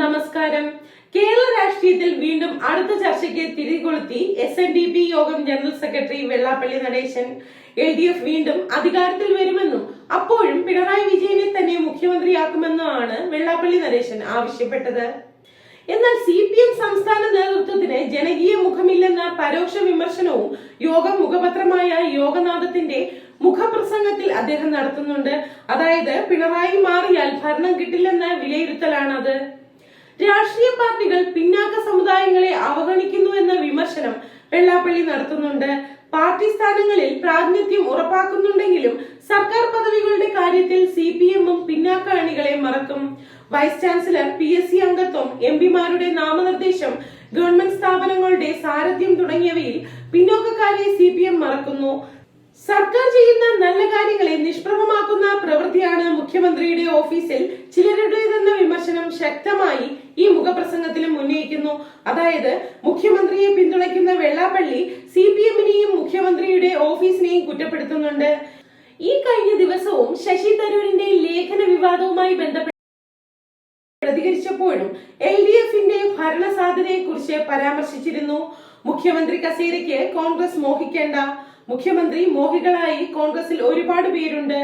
നമസ്കാരം. കേരള രാഷ്ട്രീയത്തിൽ വീണ്ടും അടുത്ത ചർച്ചയ്ക്ക് തിരികൊളുത്തി എസ് എൻ ഡി പി യോഗം general secretary Vellappally Natesan L D F വീണ്ടും അധികാരത്തിൽ വരുമെന്നും അപ്പോഴും പിണറായി വിജയനെ തന്നെ മുഖ്യമന്ത്രിയാക്കുമെന്നുമാണ് വെള്ളാപ്പള്ളി നടേശൻ ആവശ്യപ്പെട്ടത്. എന്നാൽ സി പി എം സംസ്ഥാന നേതൃത്വത്തിന് ജനകീയ മുഖമില്ലെന്ന പരോക്ഷ വിമർശനവും യോഗം മുഖപത്രമായ യോഗനാഥത്തിന്റെ മുഖപ്രസംഗത്തിൽ അദ്ദേഹം നടത്തുന്നുണ്ട്. അതായത് പിണറായി മാറിയാൽ ഭരണം കിട്ടില്ലെന്ന വിലയിരുത്തലാണത്. രാഷ്ട്രീയ പാർട്ടികൾ പിന്നാക്ക സമുദായങ്ങളെ അവഗണിക്കുന്നു എന്ന വിമർശനം വെള്ളാപ്പള്ളി നടത്തുന്നുണ്ട്. പാർട്ടി സ്ഥാനങ്ങളിൽ പ്രാതിനിധ്യം ഉറപ്പാക്കുന്നുണ്ടെങ്കിലും സർക്കാർ പദവികളുടെ കാര്യത്തിൽ സി പി എമ്മും പിന്നാക്ക അണികളെ മറക്കും. Vice chancellor P S C അംഗത്വം എം പിമാരുടെ നാമനിർദ്ദേശം ഗവൺമെന്റ് സ്ഥാപനങ്ങളുടെ സാരഥ്യം തുടങ്ങിയവയിൽ പിന്നോക്കക്കാരെ സി പി എം മറക്കുന്നു. സർക്കാർ ചെയ്യുന്ന നല്ല കാര്യങ്ങളെ നിഷ്പ്രഭമാക്കുന്ന പ്രവൃത്തിയാണ് മുഖ്യമന്ത്രിയുടെ ഓഫീസിൽ ചിലരുടേതെന്ന വിമർശനം ശക്തമായി ഈ മുഖപ്രസംഗത്തിലും ഉന്നയിക്കുന്നു. അതായത് മുഖ്യമന്ത്രിയെ പിന്തുണയ്ക്കുന്ന വെള്ളാപ്പള്ളി സി പി എമ്മിനെയും മുഖ്യമന്ത്രിയുടെ ഓഫീസിനെയും കുറ്റപ്പെടുത്തുന്നുണ്ട്. ഈ കഴിഞ്ഞ ദിവസവും ശശി തരൂരിന്റെ ലേഖന വിവാദവുമായി ബന്ധപ്പെട്ട് പ്രതികരിച്ചപ്പോഴും എൽ ഡി എഫിന്റെ ഭരണ സാധ്യതയെ കുറിച്ച് പരാമർശിച്ചിരുന്നു. മുഖ്യമന്ത്രി കസേരയ്ക്ക് കോൺഗ്രസ് മോഹിക്കേണ്ട. മുഖ്യമന്ത്രി മോഹികളായി കോൺഗ്രസിൽ ഒരുപാട് പേരുണ്ട്.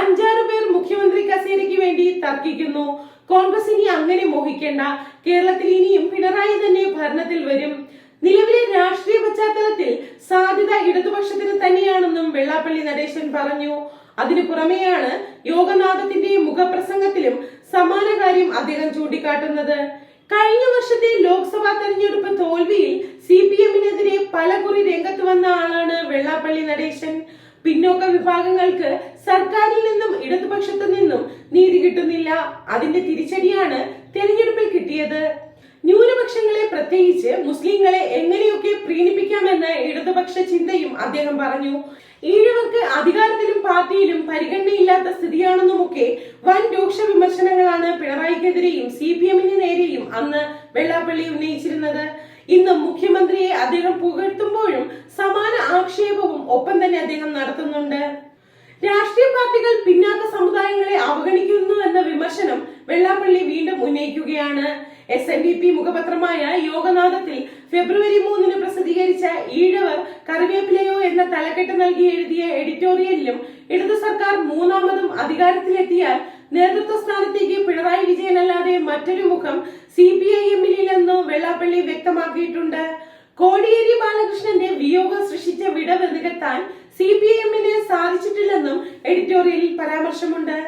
അഞ്ചാറ് പേർ മുഖ്യമന്ത്രി കസേരയ്ക്ക് വേണ്ടി തർക്കിക്കുന്നു. കോൺഗ്രസ് ഇനി അങ്ങനെ മോഹിക്കേണ്ട. കേരളത്തിൽ ഇനിയും പിണറായി തന്നെ ഭരണത്തിൽ വരും. നിലവിലെ രാഷ്ട്രീയ പശ്ചാത്തലത്തിൽ സാധ്യത ഇടതുപക്ഷത്തിന് തന്നെയാണെന്നും വെള്ളാപ്പള്ളി നടേശൻ പറഞ്ഞു. അതിനു പുറമെയാണ് യോഗനാഥത്തിന്റെ മുഖപ്രസംഗത്തിലും സമാന കാര്യം അദ്ദേഹം ചൂണ്ടിക്കാട്ടുന്നത്. കഴിഞ്ഞ വർഷത്തെ ലോക്സഭാ തെരഞ്ഞെടുപ്പ് തോൽവിയിൽ സി പി എമ്മിനെതിരെ പലകുറി രംഗത്ത് വന്ന ആളാണ് വെള്ളാപ്പള്ളി നടേശൻ. പിന്നോക്ക വിഭാഗങ്ങൾക്ക് സർക്കാരിൽ നിന്നും ഇടതുപക്ഷത്തു നിന്നും നീതി കിട്ടുന്നില്ല. അതിന്റെ തിരിച്ചടിയാണ് തെരഞ്ഞെടുപ്പിൽ കിട്ടിയത്. ന്യൂനപക്ഷങ്ങളെ പ്രത്യേകിച്ച് മുസ്ലിങ്ങളെ എങ്ങനെയൊക്കെ പ്രീണിപ്പിക്കാമെന്ന ഇടതുപക്ഷ ചിന്തയും അദ്ദേഹം പറഞ്ഞു. ഈഴവർക്ക് അധികാരത്തിലും പാർട്ടിയിലും പരിഗണനയില്ലാത്ത സ്ഥിതിയാണെന്നുമൊക്കെ വൻ രൂക്ഷ വിമർശനങ്ങളാണ് പിണറായിക്കെതിരെയും സി പി എമ്മിന് നേരെയും അന്ന് വെള്ളാപ്പള്ളി ഉന്നയിച്ചിരുന്നത്. ഇന്ന് മുഖ്യമന്ത്രിയെ അദ്ദേഹം പുകഴ്ത്തുമ്പോഴും സമാന ആക്ഷേപവും ഒപ്പം തന്നെ അദ്ദേഹം നടത്തുന്നുണ്ട്. രാഷ്ട്രീയ പാർട്ടികൾ പിന്നാക്ക സമുദായങ്ങളെ അവഗണിക്കുന്നു എന്ന വിമർശനം വെള്ളാപ്പള്ളി വീണ്ടും ഉന്നയിക്കുകയാണ്. എസ് എൻ ഡി പി മുഖപത്രമായ യോഗനാഥത്തിൽ ഫെബ്രുവരി മൂന്നിന് പ്രസിദ്ധീകരിച്ച ഈഴവർ കറിവേപ്പിലയോ എന്ന തലക്കെട്ട് നൽകി എഴുതിയ എഡിറ്റോറിയലിലും ഇടതു സർക്കാർ മൂന്നാമതും അധികാരത്തിലെത്തിയാൽ നേതൃത്വ സ്ഥാനത്തേക്ക് പിണറായി വിജയൻ അല്ലാതെ മറ്റൊരു മുഖം സി പി ഐ എമ്മിലെന്ന് വെള്ളാപ്പള്ളി വ്യക്തമാക്കിയിട്ടുണ്ട്. കോടിയേരി ബാലകൃഷ്ണന്റെ വിയോഗം സൃഷ്ടിച്ച നികത്താൻ സി പി എമ്മിന് സാധിച്ചിട്ടില്ലെന്നും എഡിറ്റോറിയലിൽ പരാമർശമുണ്ട്.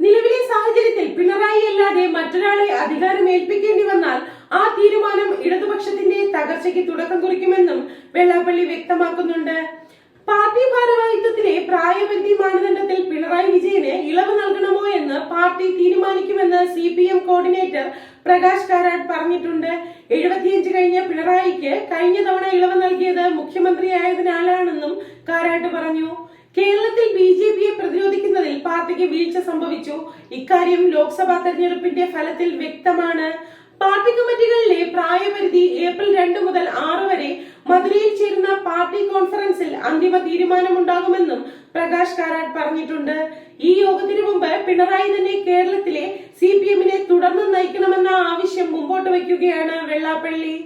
നിലവിലെ സാഹചര്യത്തിൽ പിണറായി അല്ലാതെ മറ്റൊരാളെ അധികാരം ഏൽപ്പിക്കേണ്ടി വന്നാൽ ആ തീരുമാനം ഇടതുപക്ഷത്തിന്റെ തകർച്ചയ്ക്ക് തുടക്കം കുറിക്കുമെന്നും വെള്ളാപ്പള്ളി വ്യക്തമാക്കുന്നുണ്ട്. പാർട്ടി ഭാരവാഹിത്വത്തിലെ പ്രായപരിധി മാനദണ്ഡത്തിൽ പിണറായി വിജയന് ഇളവ് നൽകണമോ എന്ന് പാർട്ടി തീരുമാനിക്കുമെന്ന് C P M coordinator Prakash Karat പറഞ്ഞിട്ടുണ്ട്. എഴുപത്തിയഞ്ച് കഴിഞ്ഞ പിണറായിക്ക് കഴിഞ്ഞ തവണ ഇളവ് നൽകിയത് മുഖ്യമന്ത്രിയായതിനാലാണെന്നും കാരാട്ട് പറഞ്ഞു. കേരളത്തിൽ ബി ജെ പിയെ പ്രതിരോധിക്കുന്നതിൽ പാർട്ടിക്ക് വീഴ്ച സംഭവിച്ചു. ഇക്കാര്യം ലോക്സഭാ തെരഞ്ഞെടുപ്പിന്റെ ഫലത്തിൽ വ്യക്തമാണ്. പാർട്ടി കമ്മിറ്റികളിലെ പ്രായപരിധി ഏപ്രിൽ രണ്ട് മുതൽ ആറ് വരെ മധുരയിൽ ചേരുന്ന പാർട്ടി കോൺഫറൻസിൽ അന്തിമ തീരുമാനമുണ്ടാകുമെന്നും പ്രകാശ് കാരാട്ട് പറഞ്ഞിട്ടുണ്ട്. ഈ യോഗത്തിനു മുമ്പ് പിണറായി തന്നെ കേരളത്തിലെ സി പി എമ്മിനെ തുടർന്ന് നയിക്കണമെന്ന ആവശ്യം മുമ്പോട്ട് വയ്ക്കുകയാണ് വെള്ളാപ്പള്ളി.